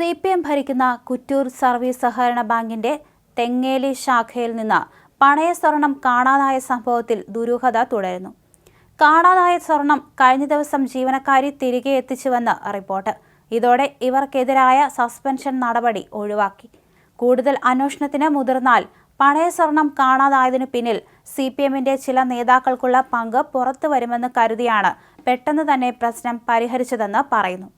C P M ഭരിക്കുന്ന Kuttoor service സഹകരണ ബാങ്കിന്റെ തെങ്ങേലി ശാഖയിൽ നിന്ന് പണയ സ്വർണം കാണാതായ സംഭവത്തിൽ ദുരൂഹത തുടരുന്നു. കാണാതായ സ്വർണം കഴിഞ്ഞ ദിവസം ജീവനക്കാരി തിരികെ എത്തിച്ചുവെന്ന് റിപ്പോർട്ട്. ഇതോടെ ഇവർക്കെതിരായ സസ്പെൻഷൻ നടപടി ഒഴിവാക്കി. കൂടുതൽ അന്വേഷണത്തിന് മുതിർന്നാൽ പണയ സ്വർണം കാണാതായതിനു പിന്നിൽ സി പി എമ്മിന്റെ ചില നേതാക്കൾക്കുള്ള പങ്ക് പുറത്തു വരുമെന്ന് കരുതിയാണ് പെട്ടെന്ന് തന്നെ പ്രശ്നം പരിഹരിച്ചതെന്ന് പറയുന്നു.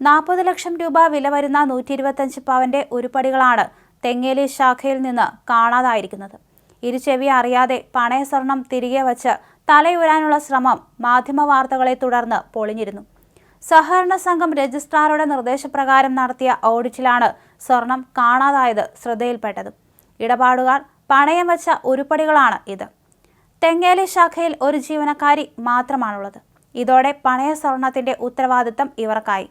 നാൽപ്പത് ലക്ഷം രൂപ വില വരുന്ന നൂറ്റി ഇരുപത്തഞ്ച് പവന്റെ ഉരുപ്പടികളാണ് തെങ്ങേലി ശാഖയിൽ നിന്ന് കാണാതായിരിക്കുന്നത്. ഇരുചെവി അറിയാതെ പണയ സ്വർണം തിരികെ വച്ച് തലയുരാനുള്ള ശ്രമം മാധ്യമ വാർത്തകളെ തുടർന്ന് പൊളിഞ്ഞിരുന്നു. സഹകരണ സംഘം രജിസ്ട്രാറുടെ നിർദ്ദേശപ്രകാരം നടത്തിയ ഓഡിറ്റിലാണ് സ്വർണം കാണാതായത് ശ്രദ്ധയിൽപ്പെട്ടത്. ഇടപാടുകാർ പണയം വെച്ച ഉരുപ്പടികളാണ് ഇത്. തെങ്ങേലി ശാഖയിൽ ഒരു ജീവനക്കാരി മാത്രമാണുള്ളത്. ഇതോടെ പണയ സ്വർണത്തിന്റെ ഉത്തരവാദിത്തം ഇവർക്കായി.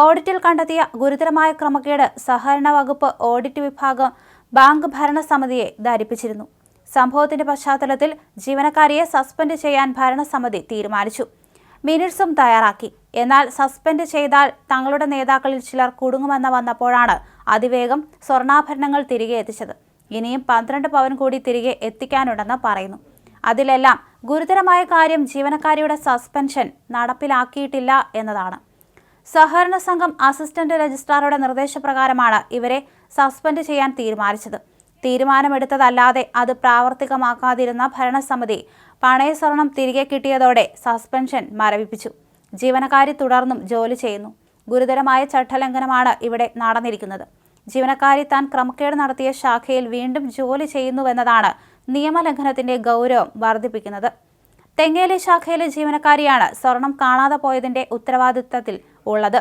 ഓഡിറ്റിൽ കണ്ടെത്തിയ ഗുരുതരമായ ക്രമക്കേട് സഹകരണ വകുപ്പ് ഓഡിറ്റ് വിഭാഗം ബാങ്ക് ഭരണസമിതിയെ ധരിപ്പിച്ചിരുന്നു. സംഭവത്തിന്റെ പശ്ചാത്തലത്തിൽ ജീവനക്കാരിയെ സസ്പെൻഡ് ചെയ്യാൻ ഭരണസമിതി തീരുമാനിച്ചു. മിനിറ്റ്സും തയ്യാറാക്കി. എന്നാൽ സസ്പെൻഡ് ചെയ്താൽ തങ്ങളുടെ നേതാക്കളിൽ ചിലർ കുടുങ്ങുമെന്ന് വന്നപ്പോഴാണ് അതിവേഗം സ്വർണാഭരണങ്ങൾ തിരികെ എത്തിച്ചത്. ഇനിയും പന്ത്രണ്ട് പവൻ കൂടി തിരികെ എത്തിക്കാനുണ്ടെന്ന് പറയുന്നു. അതിലെല്ലാം ഗുരുതരമായ കാര്യം ജീവനക്കാരിയുടെ സസ്പെൻഷൻ നടപ്പിലാക്കിയിട്ടില്ല എന്നതാണ്. സഹകരണ സംഘം അസിസ്റ്റന്റ് രജിസ്ട്രാറുടെ നിർദ്ദേശപ്രകാരമാണ് ഇവരെ സസ്പെൻഡ് ചെയ്യാൻ തീരുമാനിച്ചത്. തീരുമാനമെടുത്തതല്ലാതെ അത് പ്രാവർത്തികമാക്കാതിരുന്ന ഭരണസമിതി പണയ സ്വർണം തിരികെ കിട്ടിയതോടെ സസ്പെൻഷൻ മരവിപ്പിച്ചു. ജീവനക്കാരി തുടർന്നും ജോലി ചെയ്യുന്നു. ഗുരുതരമായ ചട്ടലംഘനമാണ് ഇവിടെ നടന്നിരിക്കുന്നത്. ജീവനക്കാരി താൻ ക്രമക്കേട് നടത്തിയ ശാഖയിൽ വീണ്ടും ജോലി ചെയ്യുന്നുവെന്നതാണ് നിയമലംഘനത്തിന്റെ ഗൗരവം വർദ്ധിപ്പിക്കുന്നത്. തെങ്ങേലി ശാഖയിലെ ജീവനക്കാരിയാണ് സ്വർണം കാണാതെ പോയതിന്റെ ഉത്തരവാദിത്തത്തിൽ ഉള്ളത്.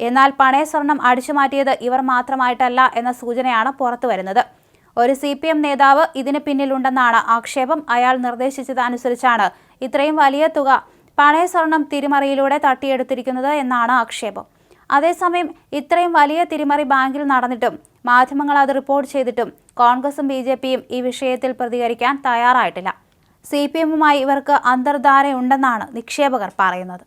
എന്നാൽ പണയ സ്വർണം അടിച്ചുമാറ്റിയത് ഇവർ മാത്രമായിട്ടല്ല എന്ന സൂചനയാണ് പുറത്തു വരുന്നത്. ഒരു സി പി എം നേതാവ് ഇതിന് പിന്നിലുണ്ടെന്നാണ് ആക്ഷേപം അയാൾ നിർദ്ദേശിച്ചത് അനുസരിച്ചാണ് ഇത്രയും വലിയ തുക പണയ സ്വർണം തിരിമറിയിലൂടെ തട്ടിയെടുത്തിരിക്കുന്നത് എന്നാണ് ആക്ഷേപം. അതേസമയം ഇത്രയും വലിയ തിരിമറി ബാങ്കിൽ നടന്നിട്ടും മാധ്യമങ്ങൾ അത് റിപ്പോർട്ട് ചെയ്തിട്ടും കോൺഗ്രസും ബി ജെ പിയും ഈ വിഷയത്തിൽ പ്രതികരിക്കാൻ തയ്യാറായിട്ടില്ല. സി പി എമ്മുമായി ഇവർക്ക് അന്തർധാരയുണ്ടെന്നാണ് നിക്ഷേപകർ പറയുന്നത്.